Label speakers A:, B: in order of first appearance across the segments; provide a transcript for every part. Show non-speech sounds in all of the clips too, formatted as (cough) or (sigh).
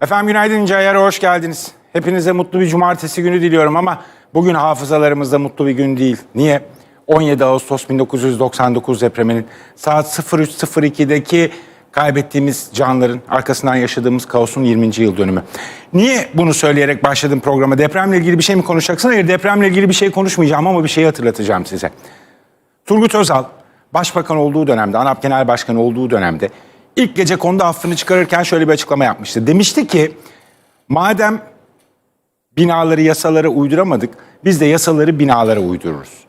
A: Efendim günaydın İnce Ayar'a hoş geldiniz. Hepinize mutlu bir cumartesi günü diliyorum ama bugün hafızalarımızda mutlu bir gün değil. Niye? 17 Ağustos 1999 depreminin saat 03.02'deki kaybettiğimiz canların arkasından yaşadığımız kaosun 20. yıl dönümü. Niye bunu söyleyerek başladım programa? Depremle ilgili bir şey mi konuşacaksın? Hayır depremle ilgili bir şey konuşmayacağım ama bir şey hatırlatacağım size. Turgut Özal başbakan olduğu dönemde, ANAP Genel Başkanı olduğu dönemde ilk gece konuda affını çıkarırken şöyle bir açıklama yapmıştı. Demişti ki madem binaları yasalara uyduramadık biz de yasaları binalara uydururuz.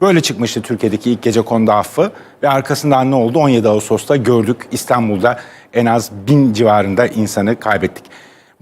A: Böyle çıkmıştı Türkiye'deki ilk gece konuda affı ve arkasından ne oldu? 17 Ağustos'ta gördük İstanbul'da en az bin civarında insanı kaybettik.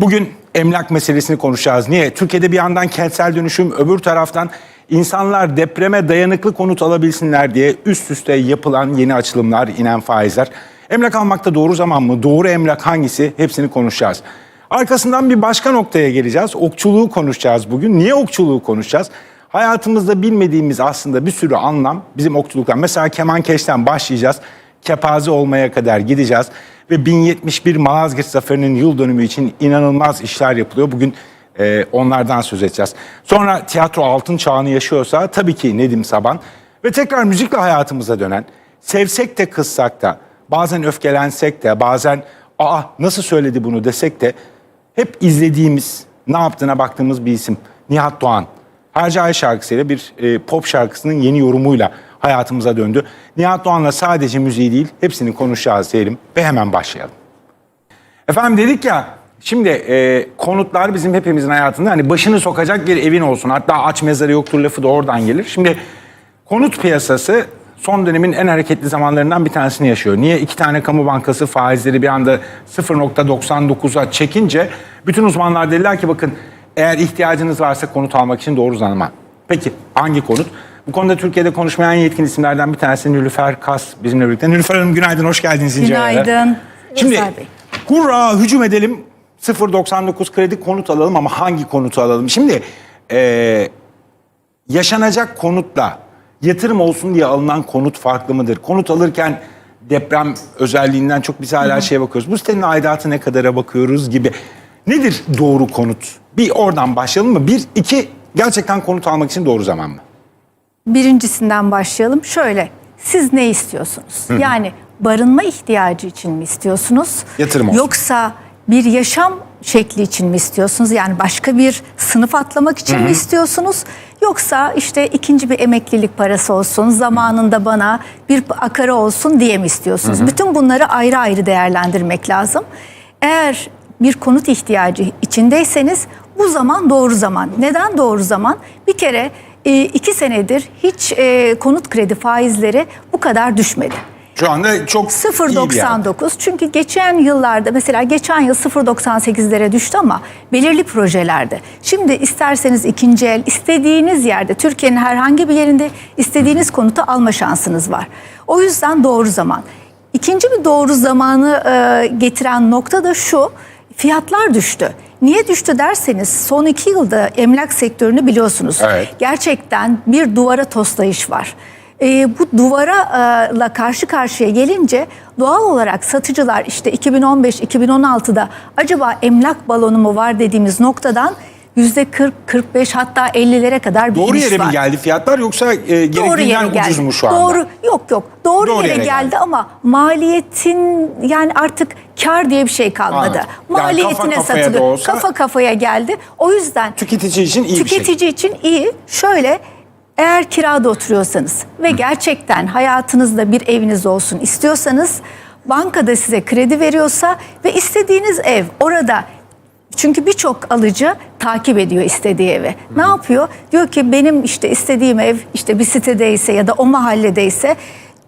A: Bugün emlak meselesini konuşacağız. Niye? Türkiye'de bir yandan kentsel dönüşüm, öbür taraftan insanlar depreme dayanıklı konut alabilsinler diye üst üste yapılan yeni açılımlar, inen faizler. Emlak almakta doğru zaman mı? Doğru emlak hangisi? Hepsini konuşacağız. Arkasından bir başka noktaya geleceğiz. Okçuluğu konuşacağız bugün. Niye okçuluğu konuşacağız? Hayatımızda bilmediğimiz aslında bir sürü anlam bizim okçuluktan. Mesela kemankeşten başlayacağız. Kepaze olmaya kadar gideceğiz. Ve 1071 Malazgirt Zaferi'nin yıl dönümü için inanılmaz işler yapılıyor. Bugün e, onlardan söz edeceğiz. Sonra tiyatro altın çağını yaşıyorsa tabii ki Nedim Saban. Ve tekrar müzikle hayatımıza dönen, sevsek de kızsak da, bazen öfkelensek de, bazen aa nasıl söyledi bunu desek de hep izlediğimiz, ne yaptığına baktığımız bir isim. Nihat Doğan. Hercai şarkısıyla bir e, pop şarkısının yeni yorumuyla hayatımıza döndü. Nihat Doğan'la sadece müziği değil, hepsini konuşacağız diyelim ve hemen başlayalım. Efendim dedik ya, şimdi e, konutlar bizim hepimizin hayatında hani başını sokacak bir evin olsun. Hatta aç mezarı yoktur lafı da oradan gelir. Şimdi konut piyasası son dönemin en hareketli zamanlarından bir tanesini yaşıyor. Niye? İki tane kamu bankası faizleri bir anda 0.99'a çekince bütün uzmanlar dediler ki bakın eğer ihtiyacınız varsa konut almak için doğru zaman. Peki hangi konut? Bu konuda Türkiye'de konuşmayan yetkin isimlerden bir tanesi Nülüfer Kas bizimle birlikte. Nülüfer Hanım günaydın, hoş geldiniz. İnce Ayar'a.
B: Günaydın.
A: Şimdi hurra hücum edelim 0.99 kredi konut alalım ama hangi konutu alalım? Şimdi eee, yaşanacak konutla yatırım olsun diye alınan konut farklı mıdır? Konut alırken deprem özelliğinden çok biz hala şeye bakıyoruz. Bu sitenin aidatı ne kadara bakıyoruz gibi. Nedir doğru konut? Bir oradan başlayalım mı? Bir, iki gerçekten konut almak için doğru zaman mı?
B: Birincisinden başlayalım. Şöyle, siz ne istiyorsunuz? Yani barınma ihtiyacı için mi istiyorsunuz?
A: Yatırım olsun.
B: Yoksa bir yaşam şekli için mi istiyorsunuz? Yani başka bir sınıf atlamak için mi istiyorsunuz? Yoksa işte ikinci bir emeklilik parası olsun, zamanında bana bir akarı olsun diye mi istiyorsunuz? Bütün bunları ayrı ayrı değerlendirmek lazım. Eğer bir konut ihtiyacı içindeyseniz bu zaman doğru zaman. Neden doğru zaman? Bir kere e, iki senedir hiç e, konut kredi faizleri bu kadar düşmedi.
A: Şu anda çok iyi bir yer.
B: 0.99 çünkü geçen yıllarda mesela geçen yıl 0.98'lere düştü ama belirli projelerde. Şimdi isterseniz ikinci el istediğiniz yerde Türkiye'nin herhangi bir yerinde istediğiniz konutu alma şansınız var. O yüzden doğru zaman. İkinci bir doğru zamanı e, getiren nokta da şu fiyatlar düştü. Niye düştü derseniz son iki yılda emlak sektörünü biliyorsunuz.
A: Evet.
B: Gerçekten bir duvara toslayış var. Ee, bu duvara karşı karşıya gelince doğal olarak satıcılar işte 2015-2016'da acaba emlak balonu mu var dediğimiz noktadan %40, 45 hatta 50'lere kadar bir
A: Doğru yere
B: var.
A: mi geldi fiyatlar yoksa e, gerektiğinden
B: geldi.
A: ucuz mu şu anda?
B: Doğru yok yok. Doğru,
A: Doğru
B: yere,
A: yere
B: geldi,
A: geldi.
B: ama maliyetin yani artık kar diye bir şey kalmadı.
A: Anladım. Yani
B: Maliyetine
A: kafa kafaya
B: satılıyor.
A: olsa-
B: kafa kafaya geldi. O yüzden
A: Tüketici için iyi bir şey.
B: tüketici için iyi. Şöyle eğer kirada oturuyorsanız ve gerçekten hayatınızda bir eviniz olsun istiyorsanız bankada size kredi veriyorsa ve istediğiniz ev orada çünkü birçok alıcı takip ediyor istediği evi. Ne yapıyor? Diyor ki benim işte istediğim ev işte bir sitedeyse ya da o mahalledeyse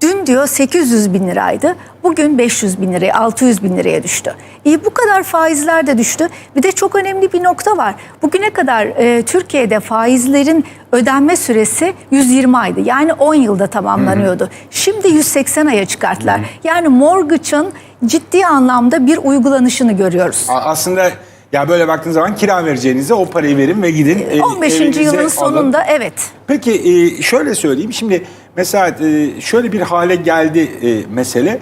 B: dün diyor 800 bin liraydı. Bugün 500 bin liraya 600 bin liraya düştü. İyi bu kadar faizler de düştü. Bir de çok önemli bir nokta var. Bugüne kadar e, Türkiye'de faizlerin ödenme süresi 120 aydı. Yani 10 yılda tamamlanıyordu. Şimdi 180 aya çıkarttılar. Yani mortgage'ın ciddi anlamda bir uygulanışını görüyoruz.
A: A- Aslında ya böyle baktığın zaman kira vereceğinize o parayı verin ve gidin. ev-
B: 15.
A: evinize
B: yılın
A: alın.
B: sonunda evet.
A: Peki e, şöyle söyleyeyim. Şimdi mesela e, şöyle bir hale geldi e, mesele.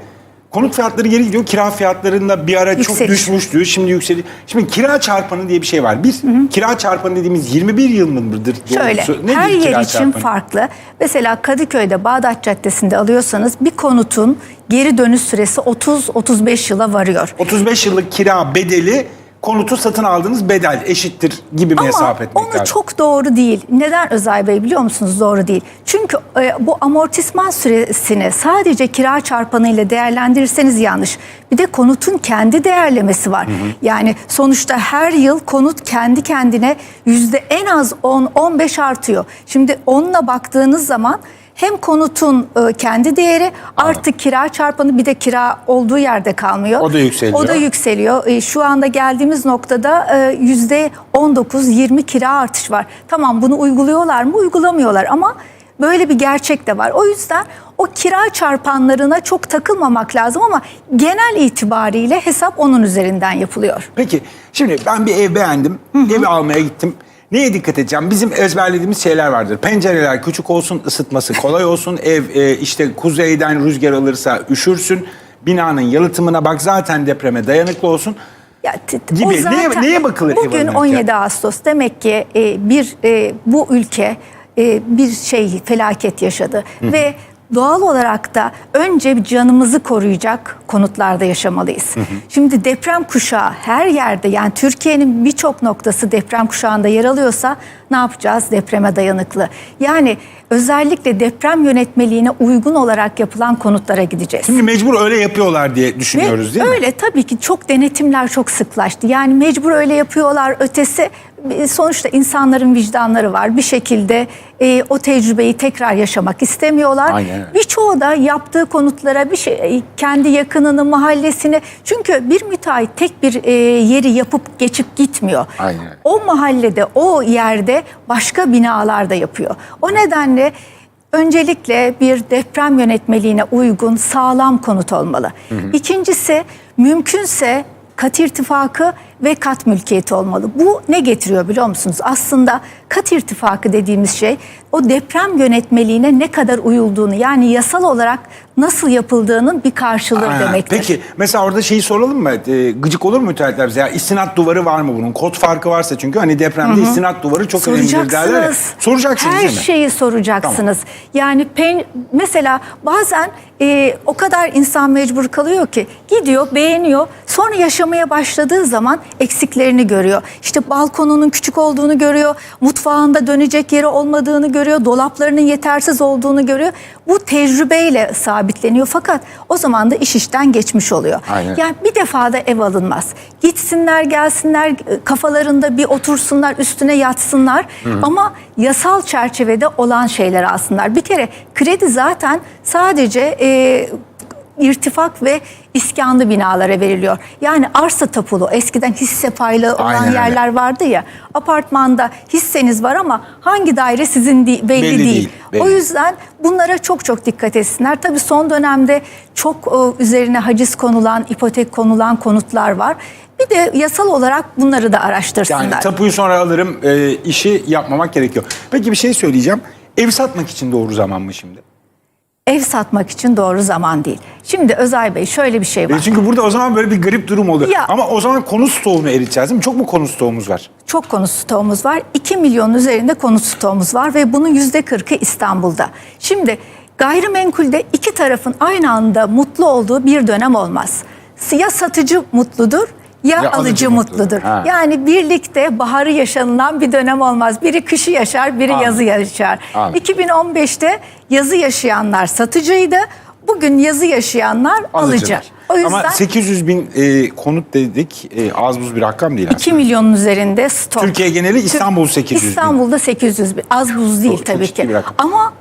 A: konut fiyatları geri gidiyor. Kira fiyatlarında bir ara çok
B: Yükseliş.
A: düşmüştü. Şimdi yükseliyor. Şimdi kira çarpanı diye bir şey var. Bir kira çarpanı dediğimiz 21 yıl mıdır?
B: Şöyle?
A: Nedir
B: her
A: kira
B: yer için
A: çarpanı?
B: farklı. Mesela Kadıköy'de Bağdat Caddesi'nde alıyorsanız bir konutun geri dönüş süresi 30-35 yıla varıyor.
A: 35 yıllık kira bedeli konutu satın aldığınız bedel eşittir gibi mi
B: Ama
A: hesap etmek
B: onu
A: lazım?
B: çok doğru değil. Neden Özay Bey biliyor musunuz doğru değil? Çünkü e, bu amortisman süresini sadece kira çarpanıyla değerlendirirseniz yanlış. Bir de konutun kendi değerlemesi var. Yani sonuçta her yıl konut kendi kendine yüzde en az 10-15 artıyor. Şimdi onunla baktığınız zaman hem konutun e, kendi değeri artı kira çarpanı bir de kira olduğu yerde kalmıyor.
A: O da yükseliyor.
B: O da yükseliyor. E, Şu anda geldiğimiz noktada e, yüzde 19-20 kira artış var. Tamam bunu uyguluyorlar mı? Uygulamıyorlar ama böyle bir gerçek de var. O yüzden o kira çarpanlarına çok takılmamak lazım ama genel itibariyle hesap onun üzerinden yapılıyor.
A: Peki şimdi ben bir ev beğendim. Evi almaya gittim. Neye dikkat edeceğim? Bizim ezberlediğimiz şeyler vardır. Pencereler küçük olsun, ısıtması kolay olsun. Ev e, işte kuzeyden rüzgar alırsa üşürsün. Binanın yalıtımına bak zaten depreme dayanıklı olsun.
B: Ya, t- t-
A: Gibi. Neye- neye bakılır
B: Bugün
A: alınırken?
B: 17 Ağustos demek ki e, bir e, bu ülke e, bir şey felaket yaşadı ve doğal olarak da önce canımızı koruyacak konutlarda yaşamalıyız. Şimdi deprem kuşağı her yerde yani Türkiye'nin birçok noktası deprem kuşağında yer alıyorsa ne yapacağız? Depreme dayanıklı. Yani özellikle deprem yönetmeliğine uygun olarak yapılan konutlara gideceğiz.
A: Şimdi mecbur öyle yapıyorlar diye düşünüyoruz
B: Ve
A: değil mi?
B: öyle tabii ki çok denetimler çok sıklaştı. Yani mecbur öyle yapıyorlar. Ötesi sonuçta insanların vicdanları var. Bir şekilde e, o tecrübeyi tekrar yaşamak istemiyorlar.
A: Aynen.
B: Birçoğu da yaptığı konutlara bir şey kendi yakınını, mahallesini çünkü bir müteahhit tek bir e, yeri yapıp geçip gitmiyor.
A: Aynen.
B: O mahallede, o yerde başka binalar da yapıyor. O nedenle öncelikle bir deprem yönetmeliğine uygun sağlam konut olmalı. İkincisi mümkünse kat irtifakı ve kat mülkiyeti olmalı. Bu ne getiriyor biliyor musunuz? Aslında kat irtifakı dediğimiz şey o deprem yönetmeliğine ne kadar uyulduğunu yani yasal olarak nasıl yapıldığının bir karşılığı
A: Ha,
B: demektir.
A: Peki mesela orada şeyi soralım mı? Ee, gıcık olur mu müteahhitler bize? Ya istinat duvarı var mı bunun? Kod farkı varsa çünkü hani depremde istinat duvarı çok önemlidir derler ya.
B: Soracaksınız. Her
A: değil mi?
B: şeyi soracaksınız. Yani pen, mesela bazen e, o kadar insan mecbur kalıyor ki gidiyor beğeniyor sonra yaşamaya başladığı zaman eksiklerini görüyor. İşte balkonunun küçük olduğunu görüyor, mutfağında dönecek yeri olmadığını görüyor, dolaplarının yetersiz olduğunu görüyor. Bu tecrübeyle sabitleniyor fakat o zaman da iş işten geçmiş oluyor.
A: Aynen.
B: Yani bir defada ev alınmaz. Gitsinler gelsinler e, kafalarında bir otursunlar üstüne yatsınlar ama yasal çerçevede olan şeyler alsınlar. Bir kere kredi zaten sadece e, irtifak ve iskanlı binalara veriliyor. Yani arsa tapulu eskiden hisse paylı olan
A: Aynen öyle.
B: yerler vardı ya apartmanda hisseniz var ama hangi daire sizin belli,
A: Belli
B: değil.
A: değil, belli.
B: O yüzden bunlara çok çok dikkat etsinler. Tabii son dönemde çok e, üzerine haciz konulan, ipotek konulan konutlar var. Bir de yasal olarak bunları da araştırsınlar.
A: Yani tapuyu sonra alırım e, işi yapmamak gerekiyor. Peki bir şey söyleyeceğim. Ev satmak için doğru zaman mı şimdi?
B: Ev satmak için doğru zaman değil. Şimdi Özay Bey şöyle bir şey var.
A: E, Çünkü burada o zaman böyle bir garip durum oluyor.
B: Ya-
A: Ama o zaman konut stoğunu eriteceğiz değil mi? Çok mu konut stoğumuz var?
B: Çok konut stoğumuz var. 2 milyonun üzerinde konut stoğumuz var ve bunun yüzde 40'ı İstanbul'da. Şimdi gayrimenkulde iki tarafın aynı anda mutlu olduğu bir dönem olmaz. Ya satıcı mutludur ya,
A: Ya alıcı
B: alıcı
A: mutludur.
B: mutludur.
A: Ha.
B: Yani birlikte baharı yaşanılan bir dönem olmaz. Biri kışı yaşar, biri
A: Anladım.
B: yazı yaşar.
A: Anladım.
B: 2015'te yazı yaşayanlar satıcıydı. Bugün yazı yaşayanlar alıcı.
A: Alıcılar.
B: O yüzden
A: Ama 800 bin e, konut dedik e, az buz bir rakam değil aslında.
B: 2 milyonun üzerinde stok.
A: Türkiye geneli İstanbul 800 bin.
B: İstanbul'da 800 bin. Az buz değil
A: Çok
B: tabii
A: ciddi
B: ki. Ama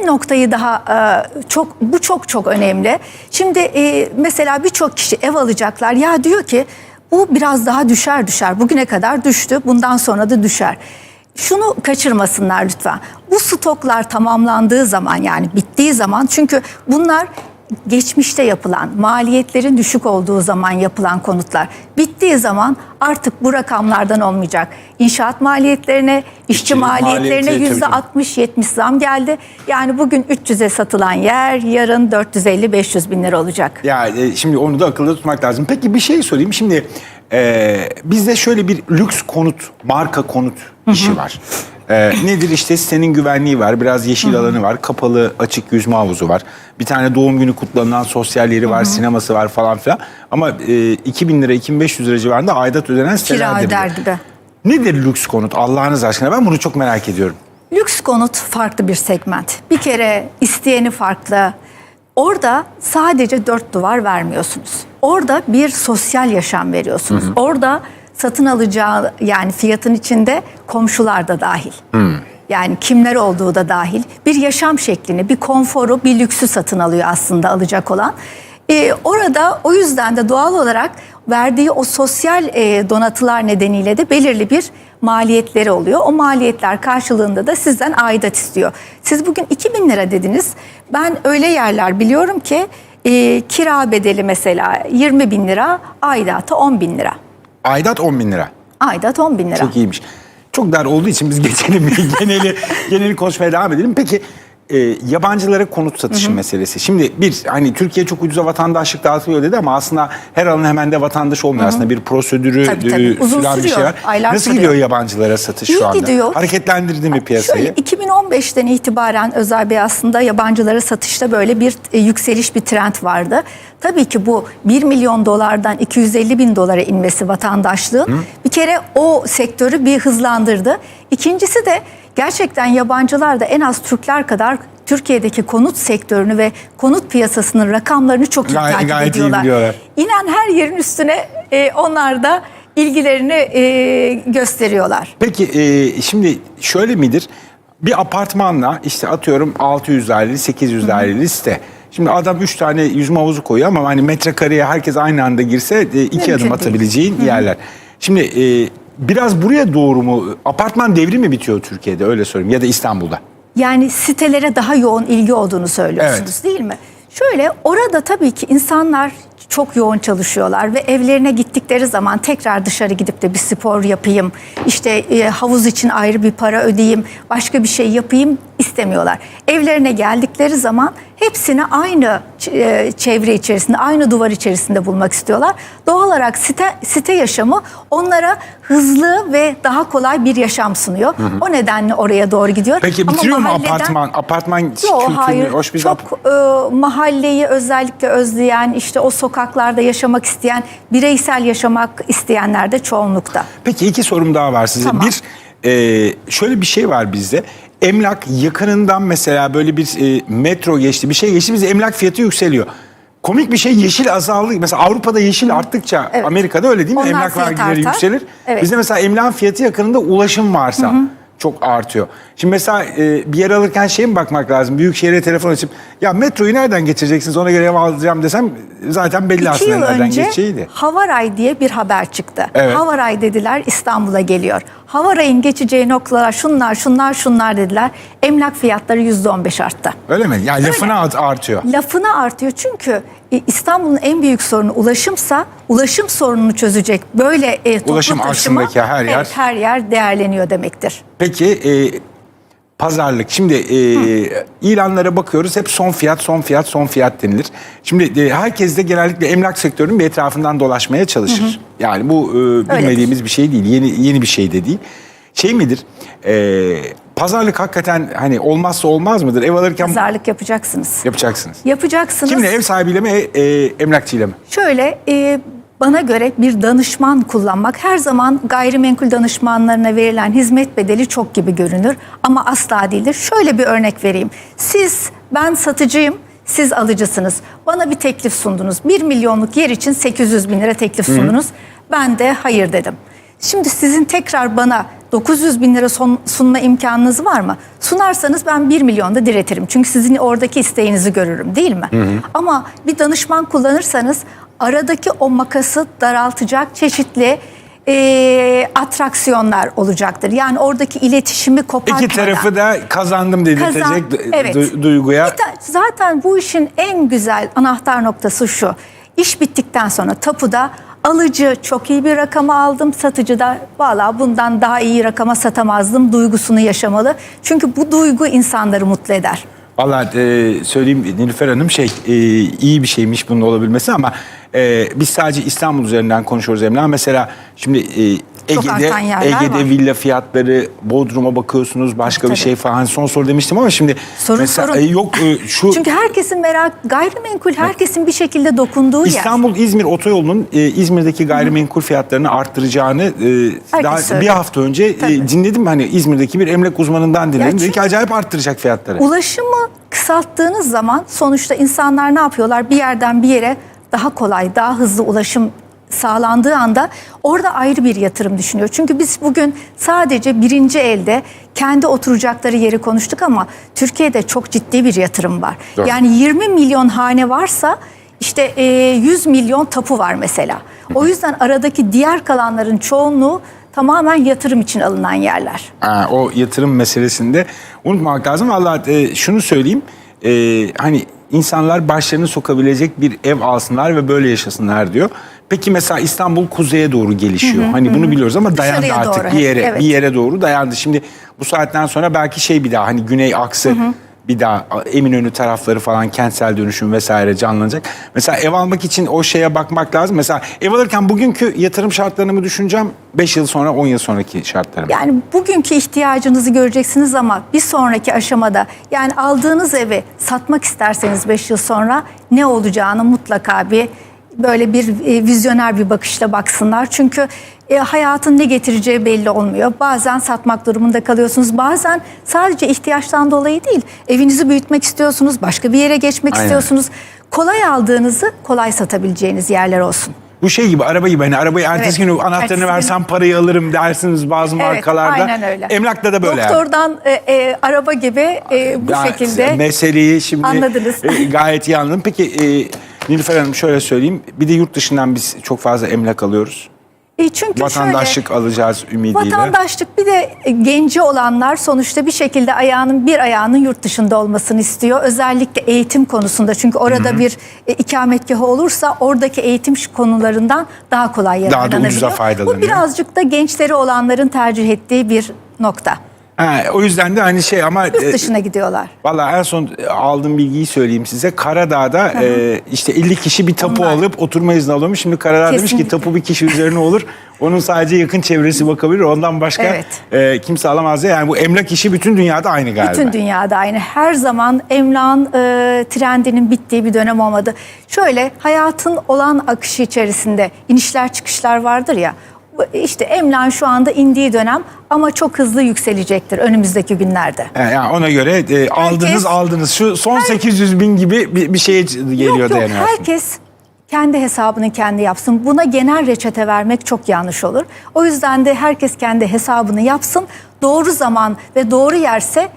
B: bir noktayı daha e, çok bu çok çok önemli. Şimdi e, mesela birçok kişi ev alacaklar. Ya diyor ki bu biraz daha düşer düşer. Bugüne kadar düştü. Bundan sonra da düşer. Şunu kaçırmasınlar lütfen. Bu stoklar tamamlandığı zaman yani bittiği zaman çünkü bunlar geçmişte yapılan, maliyetlerin düşük olduğu zaman yapılan konutlar. Bittiği zaman artık bu rakamlardan olmayacak. İnşaat maliyetlerine, işçi
A: İşçi
B: maliyetlerine yüzde
A: tabii ki.
B: 60-70 zam geldi. Yani bugün 300'e satılan yer yarın 450-500 bin lira olacak.
A: Ya e, şimdi onu da akılda tutmak lazım. Peki bir şey sorayım. Şimdi e, bizde şöyle bir lüks konut, marka konut işi var. E, nedir işte sitenin güvenliği var, biraz yeşil alanı var, kapalı açık yüzme havuzu var. Bir tane doğum günü kutlanan sosyal yeri var, sineması var falan filan. Ama e, 2000 lira, 2500 lira civarında aidat ödenen siteler
B: Kira
A: de
B: öder gibi.
A: Nedir lüks konut Allah'ınız aşkına? Ben bunu çok merak ediyorum.
B: Lüks konut farklı bir segment. Bir kere isteyeni farklı. Orada sadece dört duvar vermiyorsunuz. Orada bir sosyal yaşam veriyorsunuz. Orada satın alacağı yani fiyatın içinde komşular da dahil. Yani kimler olduğu da dahil. Bir yaşam şeklini, bir konforu, bir lüksü satın alıyor aslında alacak olan. Ee, orada o yüzden de doğal olarak verdiği o sosyal e, donatılar nedeniyle de belirli bir maliyetleri oluyor. O maliyetler karşılığında da sizden aidat istiyor. Siz bugün 2000 lira dediniz. Ben öyle yerler biliyorum ki e, kira bedeli mesela 20 bin lira, aidatı 10 bin lira.
A: Aidat 10 bin lira.
B: Aidat 10 bin lira.
A: Çok iyiymiş. Çok dar olduğu için biz (laughs) geçelim geneli geneli konuşmaya devam edelim. Peki e, yabancılara konut satışı meselesi. Şimdi bir hani Türkiye çok ucuza vatandaşlık dağıtılıyor dedi ama aslında her alan hemen de vatandaş olmuyor. Aslında bir prosedürü
B: Tabii, tabii.
A: e,
B: Uzun
A: süren bir şey var.
B: aylar
A: Nasıl
B: sürüyor.
A: gidiyor yabancılara satış
B: İyi
A: şu anda?
B: gidiyor.
A: Hareketlendirdi mi piyasayı?
B: Şöyle 2015'ten itibaren Özel Bey aslında yabancılara satışta böyle bir e, yükseliş bir trend vardı. Tabii ki bu 1 milyon dolardan 250 bin dolara inmesi vatandaşlığın bir kere o sektörü bir hızlandırdı. İkincisi de gerçekten yabancılar da en az Türkler kadar Türkiye'deki konut sektörünü ve konut piyasasının rakamlarını çok iyi
A: Gay-
B: takip
A: gayet iyi
B: ediyorlar.
A: biliyorlar.
B: İnen her yerin üstüne e, onlar da ilgilerini e, gösteriyorlar.
A: Peki e, şimdi şöyle midir? Bir apartmanla işte atıyorum 600 daireli 800 daireli site. Şimdi adam 3 tane yüzme havuzu koyuyor ama hani metrekareye herkes aynı anda girse e, iki
B: Mümkün
A: adım
B: değil.
A: atabileceğin yerler. Şimdi e, biraz buraya doğru mu apartman devri mi bitiyor Türkiye'de öyle söyleyeyim ya da İstanbul'da?
B: Yani sitelere daha yoğun ilgi olduğunu söylüyorsunuz
A: Evet.
B: değil mi? Şöyle orada tabii ki insanlar çok yoğun çalışıyorlar ve evlerine gittikleri zaman tekrar dışarı gidip de bir spor yapayım, işte e, havuz için ayrı bir para ödeyeyim, başka bir şey yapayım istemiyorlar. Evlerine geldikleri zaman hepsini aynı e, çevre içerisinde, aynı duvar içerisinde bulmak istiyorlar. Doğal olarak site, site yaşamı onlara hızlı ve daha kolay bir yaşam sunuyor. O nedenle oraya doğru gidiyor.
A: Peki
B: Ama
A: bitiriyor mu
B: mahalleden-
A: apartman? Apartman
B: Yok
A: kültürünü
B: hayır.
A: hoş bir
B: Çok e, mahalleyi özellikle özleyen, işte o sokaklarda yaşamak isteyen, bireysel yaşamak isteyenler de çoğunlukta.
A: Peki iki sorum daha var size.
B: Tamam.
A: Bir, e, şöyle bir şey var bizde. Emlak yakınından mesela böyle bir e, metro geçti, bir şey geçti, bize emlak fiyatı yükseliyor. Komik bir şey yeşil azaldı. Mesela Avrupa'da yeşil arttıkça
B: Evet.
A: Amerika'da öyle değil mi?
B: Onlar
A: Emlak
B: fiyat
A: vergileri
B: artar.
A: yükselir.
B: Evet.
A: Bizde mesela emlak fiyatı yakınında ulaşım varsa çok artıyor. Şimdi mesela e, bir yer alırken şeye mi bakmak lazım? Büyükşehir'e telefon açıp ya metroyu nereden geçireceksiniz ona göre ev alacağım desem zaten belli
B: İki
A: aslında
B: yıl
A: nereden
B: önce
A: geçeceği de.
B: Havaray diye bir haber çıktı.
A: Evet.
B: Havaray dediler İstanbul'a geliyor. Havaray'ın geçeceği noktalar şunlar şunlar şunlar dediler. Emlak fiyatları %15 arttı.
A: Öyle mi? Yani lafına art- artıyor.
B: Lafına artıyor çünkü e, İstanbul'un en büyük sorunu ulaşımsa ulaşım sorununu çözecek böyle e, toplu
A: Ulaşım
B: taşıma,
A: aksındaki her yer-
B: evet, her yer değerleniyor demektir.
A: Peki e, pazarlık. Şimdi e, ilanlara bakıyoruz. Hep son fiyat, son fiyat, son fiyat denilir. Şimdi e, herkes de genellikle emlak sektörünün bir etrafından dolaşmaya çalışır. Yani bu e, bilmediğimiz bir şey değil. Yeni yeni bir şey de değil. Şey midir? E, pazarlık hakikaten hani olmazsa olmaz mıdır? Ev alırken
B: Pazarlık yapacaksınız.
A: yapacaksınız.
B: Yapacaksınız.
A: Kimle? Ev sahibiyle mi, e, emlakçıyla mı?
B: Şöyle e, bana göre bir danışman kullanmak her zaman gayrimenkul danışmanlarına verilen hizmet bedeli çok gibi görünür ama asla değildir. Şöyle bir örnek vereyim. Siz ben satıcıyım. Siz alıcısınız. Bana bir teklif sundunuz. 1 milyonluk yer için 800 bin lira teklif sundunuz. Ben de hayır dedim. Şimdi sizin tekrar bana 900 bin lira son- sunma imkanınız var mı? Sunarsanız ben 1 milyonda diretirim. Çünkü sizin oradaki isteğinizi görürüm değil mi? Ama bir danışman kullanırsanız aradaki o makası daraltacak çeşitli e, atraksiyonlar olacaktır. Yani oradaki iletişimi kopartmadan.
A: İki tarafı da kazandım dedirtecek
B: Kazan- evet.
A: du- duyguya.
B: Zaten bu işin en güzel anahtar noktası şu. İş bittikten sonra tapuda alıcı çok iyi bir rakama aldım, satıcı da valla bundan daha iyi rakama satamazdım duygusunu yaşamalı. Çünkü bu duygu insanları mutlu eder.
A: Valla e, söyleyeyim Nilüfer Hanım şey e, iyi bir şeymiş bunun olabilmesi ama e, biz sadece İstanbul üzerinden konuşuyoruz Emrah. Mesela şimdi e,
B: Çok
A: Ege'de,
B: artan yerler
A: Ege'de
B: var.
A: villa fiyatları Bodrum'a bakıyorsunuz başka
B: Tabii,
A: bir şey falan son soru demiştim ama şimdi
B: Sorun,
A: mesela
B: sorun.
A: e, yok e, şu
B: Çünkü herkesin merak, gayrimenkul herkesin bir şekilde dokunduğu yer.
A: İstanbul-İzmir otoyolunun e, İzmir'deki gayrimenkul fiyatlarını arttıracağını e, daha bir
B: söylüyor.
A: hafta önce e,
B: Tabii.
A: dinledim. Hani İzmir'deki bir emlak uzmanından dinledim. Dedi
B: çünkü-
A: ki acayip arttıracak fiyatları.
B: Ulaşımı kısalttığınız zaman sonuçta insanlar ne yapıyorlar? Bir yerden bir yere daha kolay, daha hızlı ulaşım sağlandığı anda orada ayrı bir yatırım düşünüyor. Çünkü biz bugün sadece birinci elde kendi oturacakları yeri konuştuk ama Türkiye'de çok ciddi bir yatırım var.
A: Doğru.
B: Yani 20 milyon hane varsa işte e, 100 milyon tapu var mesela. O yüzden aradaki diğer kalanların çoğunluğu tamamen yatırım için alınan yerler.
A: Ha, o yatırım meselesinde unutmamak lazım. Valla e, şunu söyleyeyim. E, hani insanlar başlarını sokabilecek bir ev alsınlar ve böyle yaşasınlar diyor. Peki mesela İstanbul kuzeye doğru gelişiyor. hani bunu biliyoruz ama dayandı
B: Dışarıya
A: artık
B: doğru
A: bir yere
B: evet.
A: bir yere doğru dayandı. Şimdi bu saatten sonra belki şey bir daha hani güney aksı bir daha Eminönü tarafları falan kentsel dönüşüm vesaire canlanacak. Mesela ev almak için o şeye bakmak lazım. Mesela ev alırken bugünkü yatırım şartlarını mı düşüneceğim? 5 yıl sonra 10 yıl sonraki şartları mı?
B: Yani bugünkü ihtiyacınızı göreceksiniz ama bir sonraki aşamada yani aldığınız evi satmak isterseniz 5 yıl sonra ne olacağını mutlaka bir böyle bir e, vizyoner bir bakışla baksınlar. Çünkü e, hayatın ne getireceği belli olmuyor. Bazen satmak durumunda kalıyorsunuz. Bazen sadece ihtiyaçtan dolayı değil. Evinizi büyütmek istiyorsunuz, başka bir yere geçmek
A: Aynen.
B: istiyorsunuz. Kolay aldığınızı kolay satabileceğiniz yerler olsun.
A: Bu şey gibi araba gibi hani arabayı ertesi
B: Evet,
A: günü anahtarını
B: ertesi gün-
A: versem parayı alırım dersiniz bazı markalarda.
B: aynen öyle.
A: Emlakta da böyle. yani.
B: Doktordan e, e, araba gibi e, bu
A: Ya,
B: şekilde
A: Meseleyi şimdi
B: Anladınız.
A: e, gayet iyi anladım. Peki e, Nilüfer Hanım şöyle söyleyeyim. Bir de yurt dışından biz çok fazla emlak alıyoruz.
B: E çünkü
A: Vatandaşlık
B: şöyle,
A: alacağız ümidiyle.
B: vatandaşlık bir de e, genci olanlar sonuçta bir şekilde ayağının bir ayağının yurt dışında olmasını istiyor. Özellikle eğitim konusunda çünkü orada bir e, ikametgahı olursa oradaki eğitim konularından daha kolay
A: Daha da
B: yararlanabiliyor.
A: ucuza faydalanıyor.
B: Bu birazcık da gençleri olanların tercih ettiği bir nokta.
A: Ha, o yüzden de hani şey ama
B: Yurt
A: e,
B: dışına gidiyorlar.
A: Valla en son aldığım bilgiyi söyleyeyim size. Karadağ'da e, işte 50 kişi bir tapu
B: Onlar.
A: alıp oturma izni alıyormuş. Şimdi Karadağ demiş ki
B: Kesinlikle.
A: tapu bir kişi üzerine olur. Onun sadece yakın çevresi bakabilir. Ondan başka
B: Evet.
A: e, kimse alamaz diye. Yani bu emlak işi bütün dünyada aynı galiba.
B: Bütün dünyada aynı. Her zaman emlakın e, trendinin bittiği bir dönem olmadı. Şöyle hayatın olan akışı içerisinde inişler çıkışlar vardır ya. İşte emlakın şu anda indiği dönem ama çok hızlı yükselecektir önümüzdeki günlerde.
A: E, yani ona göre e, aldınız aldınız. Şu son 800 bin gibi bir, bir şeye geliyor
B: yok yok herkes kendi hesabını kendi yapsın. Buna genel reçete vermek çok yanlış olur. O yüzden de herkes kendi hesabını yapsın. Doğru zaman ve doğru yerse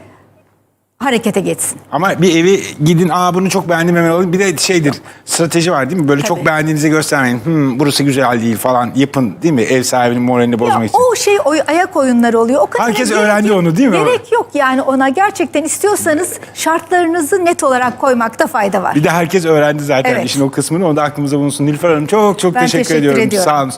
B: harekete geçsin.
A: Ama bir evi gidin aa bunu çok beğendim hemen alın. Bir de şeydir strateji var değil mi? Böyle çok
B: Tabii.
A: beğendiğinizi göstermeyin. Hmm, burası güzel değil falan yapın değil mi? Ev sahibinin moralini bozmak için.
B: o şey oy, ayak oyunları oluyor. O kadar
A: Herkes
B: gerek
A: öğrendi
B: yok.
A: onu değil mi?
B: Gerek yok yani ona gerçekten istiyorsanız şartlarınızı net olarak koymakta fayda var.
A: Bir de herkes öğrendi zaten
B: Evet.
A: işin o kısmını. Onu da aklımıza bulunsun. Nilüfer Hanım çok çok
B: Ben
A: teşekkür,
B: teşekkür
A: ediyorum.
B: ediyorum.
A: Sağ olun.